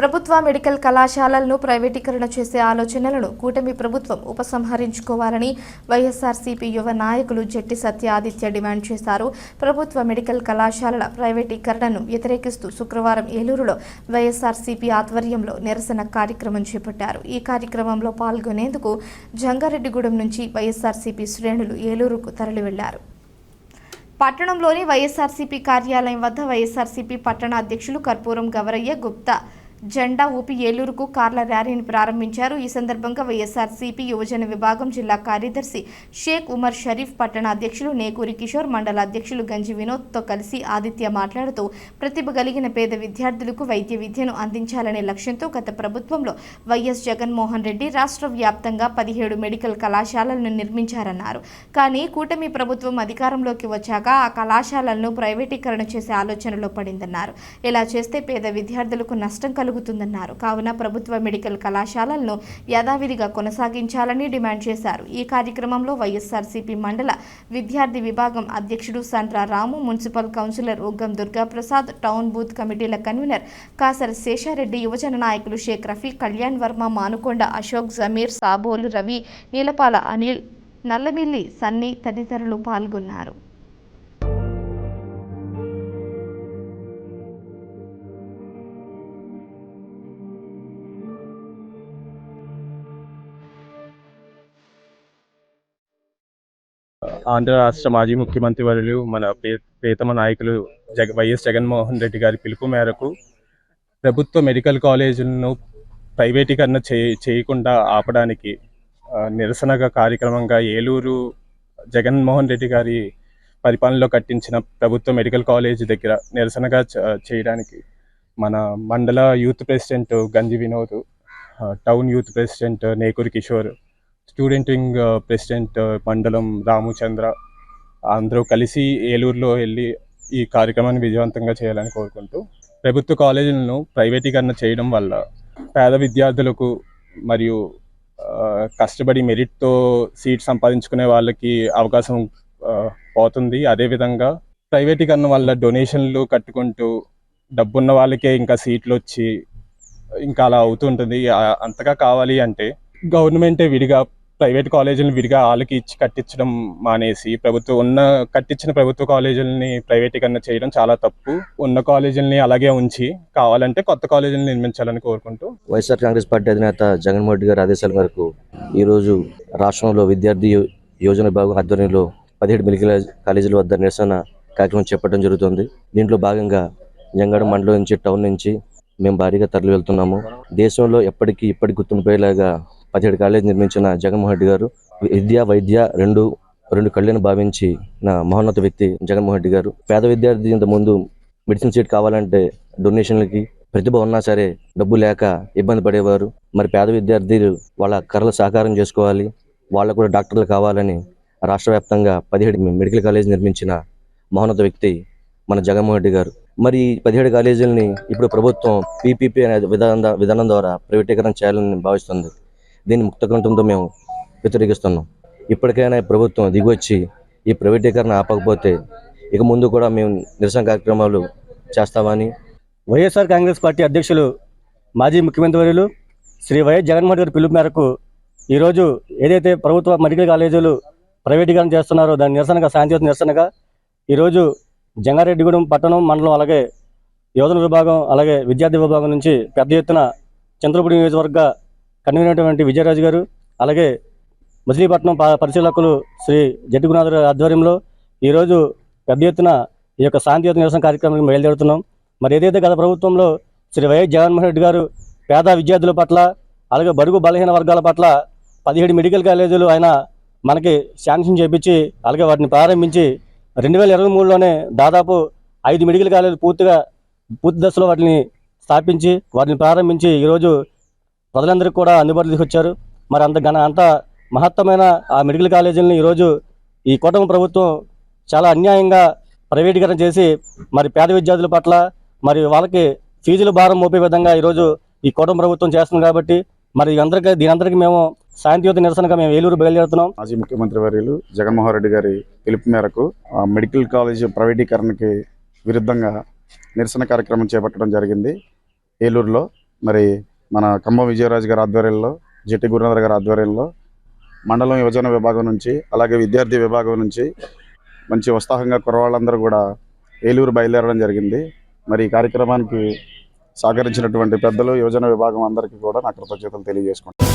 ప్రభుత్వ మెడికల్ కళాశాలలను ప్రైవేటీకరణ చేసే ఆలోచనలను కూటమి ప్రభుత్వం ఉపసంహరించుకోవాలని వైఎస్ఆర్సీపీ యువ నాయకులు జట్టి సత్య ఆదిత్య డిమాండ్ చేశారు. ప్రభుత్వ మెడికల్ కళాశాలల ప్రైవేటీకరణను వ్యతిరేకిస్తూ శుక్రవారం ఏలూరులో వైఎస్ఆర్సీపీ ఆధ్వర్యంలో నిరసన కార్యక్రమం చేపట్టారు. ఈ కార్యక్రమంలో పాల్గొనేందుకు జంగారెడ్డిగూడెం నుంచి వైఎస్ఆర్సీపీ శ్రేణులు ఏలూరుకు తరలి వెళ్ళారు పట్టణంలోని వైఎస్ఆర్సీపీ కార్యాలయం వద్ద వైఎస్ఆర్సీపీ పట్టణ అధ్యక్షులు కర్పూరం గవరయ్య గుప్తా జెండా ఊపి ఏలూరుకు కార్ల ర్యాలీని ప్రారంభించారు. ఈ సందర్భంగా వైఎస్ఆర్సీపీ యువజన విభాగం జిల్లా కార్యదర్శి షేక్ ఉమర్ షరీఫ్ పట్టణ అధ్యక్షులు నేకూరి కిషోర్ మండల అధ్యక్షులు గంజి వినోద్తో కలిసి ఆదిత్య మాట్లాడుతూ ప్రతిభ కలిగిన పేద విద్యార్థులకు వైద్య విద్యను అందించాలనే లక్ష్యంతో గత ప్రభుత్వంలో వైఎస్ జగన్మోహన్ రెడ్డి రాష్ట్ర వ్యాప్తంగా పదిహేడు మెడికల్ కళాశాలలను నిర్మించారన్నారు. కానీ కూటమి ప్రభుత్వం అధికారంలోకి వచ్చాక ఆ కళాశాలలను ప్రైవేటీకరణ చేసే ఆలోచనలో పడిందన్నారు. ఇలా చేస్తే పేద విద్యార్థులకు నష్టం కలుగుతుందన్నారు కావున ప్రభుత్వ మెడికల్ కళాశాలలను యథావిధిగా కొనసాగించాలని డిమాండ్ చేశారు. ఈ కార్యక్రమంలో వైఎస్ఆర్సీపీ మండల విద్యార్థి విభాగం అధ్యక్షుడు Sandra Ramu municipal councillor Uggam Durgaprasad town booth కమిటీల కన్వీనర్ కాసర శేషారెడ్డి యువజన నాయకులు షేక్ రఫీ కళ్యాణ్ వర్మ మానుకొండ అశోక్ జమీర్ సాబోలు రవి నీలపాల అనిల్ నల్లమిల్లి సన్నీ తదితరులు పాల్గొన్నారు. ఆంధ్ర రాష్ట్ర మాజీ ముఖ్యమంత్రి వర్యులు మన ప్రియ నాయకులు జగ వైఎస్ జగన్మోహన్ రెడ్డి గారి పిలుపు మేరకు ప్రభుత్వ మెడికల్ కాలేజీలను ప్రైవేటీకరణ చే చేయకుండా ఆపడానికి నిరసనగా కార్యక్రమంగా ఏలూరు జగన్మోహన్ రెడ్డి గారి పరిపాలనలో కట్టించిన ప్రభుత్వ మెడికల్ కాలేజ్ దగ్గర నిరసనగా చేయడానికి మన మండల youth president Ganji Vinod town youth president Nekuri Kishore student wing president మండలం రాముచంద్ర అందరూ కలిసి ఏలూరులో వెళ్ళి ఈ కార్యక్రమాన్ని విజయవంతంగా చేయాలని కోరుకుంటూ ప్రభుత్వ కాలేజీలను ప్రైవేటీకరణ చేయడం వల్ల పేద విద్యార్థులకు మరియు కష్టపడి మెరిట్తో సీట్ సంపాదించుకునే వాళ్ళకి అవకాశం పోతుంది. అదేవిధంగా ప్రైవేటీకరణ వల్ల డొనేషన్లు కట్టుకుంటూ డబ్బున్న వాళ్ళకే ఇంకా సీట్లు వచ్చి ఇంకా అలా అవుతుంటుంది. అంతగా కావాలి అంటే గవర్నమెంటే విడిగా ప్రైవేట్ కాలేజీలను విడిగా వాళ్ళకి ఇచ్చి కట్టించడం మానేసి ప్రభుత్వం ఉన్న కట్టించిన ప్రభుత్వ కాలేజీలని ప్రైవేటీకరణ చేయడం చాలా తప్పు. ఉన్న కాలేజీలని అలాగే ఉంచి కావాలంటే కొత్త కాలేజీలను నిర్మించాలని కోరుకుంటూ. వైఎస్ఆర్ కాంగ్రెస్ పార్టీ అధినేత జగన్మోహన్ రెడ్డి గారి ఆదేశాల మేరకు ఈరోజు రాష్ట్రంలో విద్యార్థి యోజన విభాగం ఆధ్వర్యంలో పదిహేడు మెడికల్ కాలేజీల వద్ద నిరసన కార్యక్రమం చేపట్టడం జరుగుతుంది. దీంట్లో భాగంగా జంగాడ మండలం నుంచి టౌన్ నుంచి మేము భారీగా తరలి వెళ్తున్నాము దేశంలో ఎప్పటికీ ఇప్పటికి గుర్తుండిపోయేలాగా పదిహేడు కాలేజీ నిర్మించిన జగన్మోహన్ రెడ్డి గారు విద్య వైద్య రెండు రెండు కళ్ళను భావించి నా మహోన్నత వ్యక్తి జగన్మోహన్ రెడ్డి గారు. పేద విద్యార్థి ఇంత ముందు మెడిసిన్ సీట్ కావాలంటే డొనేషన్లకి ప్రతిభ ఉన్నా సరే డబ్బు లేక ఇబ్బంది పడేవారు. మరి పేద విద్యార్థులు వాళ్ళ కర్రలు సహకారం చేసుకోవాలి. వాళ్ళకు కూడా డాక్టర్లు కావాలని రాష్ట్ర వ్యాప్తంగా పదిహేడు మెడికల్ కాలేజ్ నిర్మించిన మహోన్నత వ్యక్తి మన జగన్మోహన్ రెడ్డి గారు. మరి ఈ పదిహేడు కాలేజీలని ఇప్పుడు ప్రభుత్వం పీపీపీ అనే విధానం విధానం ద్వారా ప్రైవేటీకరణ చేయాలని భావిస్తుంది. దీన్ని ముక్తకంఠంతో మేము వ్యతిరేకిస్తున్నాం. ఇప్పటికైనా ప్రభుత్వం దిగొచ్చి ఈ ప్రైవేటీకరణ ఆపకపోతే ఇక ముందు కూడా మేము నిరసన కార్యక్రమాలు చేస్తామని. వైఎస్ఆర్ కాంగ్రెస్ పార్టీ అధ్యక్షులు మాజీ ముఖ్యమంత్రి వర్యులు శ్రీ వైఎస్ జగన్మోహన్ గారి పిలుపు మేరకు ఈరోజు ఏదైతే ప్రభుత్వ మెడికల్ కాలేజీలు ప్రైవేటీకరణ చేస్తున్నారో దాని నిరసనగా శాంతియుత నిరసనగా ఈరోజు జంగారెడ్డిగూడెం పట్టణం మండలం అలాగే యోజన విభాగం అలాగే విద్యార్థి విభాగం నుంచి పెద్ద ఎత్తున చంద్రపూడి నియోజకవర్గ కన్వీనటువంటి విజయరాజు గారు అలాగే మచిలీపట్నం ప- పరిశీలకులు శ్రీ జడ్డుగునాథ్ ఆధ్వర్యంలో ఈరోజు పెద్ద ఎత్తున ఈ యొక్క శాంతియుత నిరసన కార్యక్రమానికి బయలుదేరుతున్నాం. మరి ఏదైతే గత ప్రభుత్వంలో శ్రీ వైఎస్ జగన్మోహన్ రెడ్డి గారు పేద విద్యార్థుల పట్ల అలాగే బడుగు బలహీన వర్గాల పట్ల పదిహేడు మెడికల్ కాలేజీలు ఆయన మనకి శాంక్షన్ చేపించి అలాగే వాటిని ప్రారంభించి రెండు వేల ఇరవై మూడులోనే దాదాపు ఐదు మెడికల్ కాలేజీలు పూర్తిగా పూర్తి దశలో వాటిని స్థాపించి వాటిని ప్రారంభించి ఈరోజు ప్రజలందరికీ కూడా అందుబాటులో తీసుకొచ్చారు మరి అంత ఘన అంత మహత్తమైన ఆ మెడికల్ కాలేజీలను ఈరోజు ఈ కూటమి ప్రభుత్వం చాలా అన్యాయంగా ప్రైవేటీకరణ చేసి మరి పేద విద్యార్థుల పట్ల మరి వాళ్ళకి ఫీజుల భారం మోపే విధంగా ఈరోజు ఈ కూటమి ప్రభుత్వం చేస్తుంది కాబట్టి మరి అందరికీ దీనందరికీ మేము శాంతియుత నిరసనగా మేము ఏలూరు బయలుదేరుతున్నాం. మాజీ ముఖ్యమంత్రి వర్యులు జగన్మోహన్ రెడ్డి గారి పిలుపు మేరకు ఆ, మెడికల్ కాలేజ్ ప్రైవేటీకరణకి విరుద్ధంగా నిరసన కార్యక్రమం చేపట్టడం జరిగింది. ఏలూరులో మరి మన ఖమ్మం విజయరాజు గారి ఆధ్వర్యంలో జట్టి గురునాథర్ గారి ఆధ్వర్యంలో మండలం యువజన విభాగం నుంచి అలాగే విద్యార్థి విభాగం నుంచి మంచి ఉత్సాహంగా కుర్రవాళ్ళందరూ కూడా ఏలూరు బయలుదేరడం జరిగింది. మరి ఈ కార్యక్రమానికి సహకరించినటువంటి పెద్దలు యువజన విభాగం అందరికీ కూడా నా కృతజ్ఞతలు తెలియజేసుకుంటాను